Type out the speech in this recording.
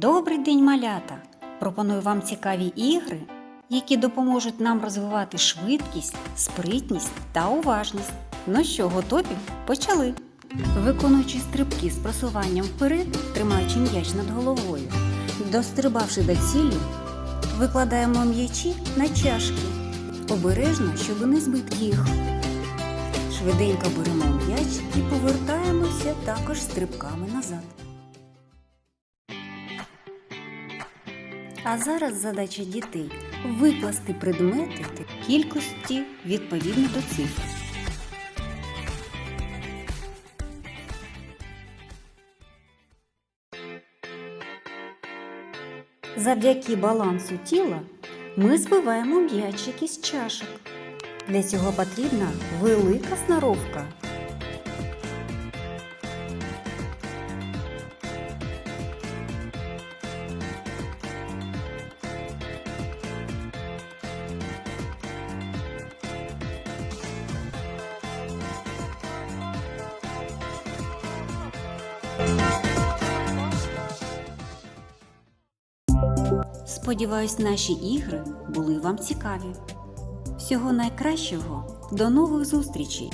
Добрий день, малята! Пропоную вам цікаві ігри, які допоможуть нам розвивати швидкість, спритність та уважність. Ну що, готові? Почали! Виконуючи стрибки з просуванням вперед, тримаючи м'яч над головою, дострибавши до цілі, викладаємо м'ячі на чашки. Обережно, щоб не збити їх. Швиденько беремо м'яч і повертаємося також стрибками назад. А зараз задача дітей викласти предмети кількості відповідно до цифр. Завдяки балансу тіла ми збиваємо м'ячик із чашок. Для цього потрібна велика сноровка. Сподіваюсь, наші ігри були вам цікаві. Всього найкращого, до нових зустрічей!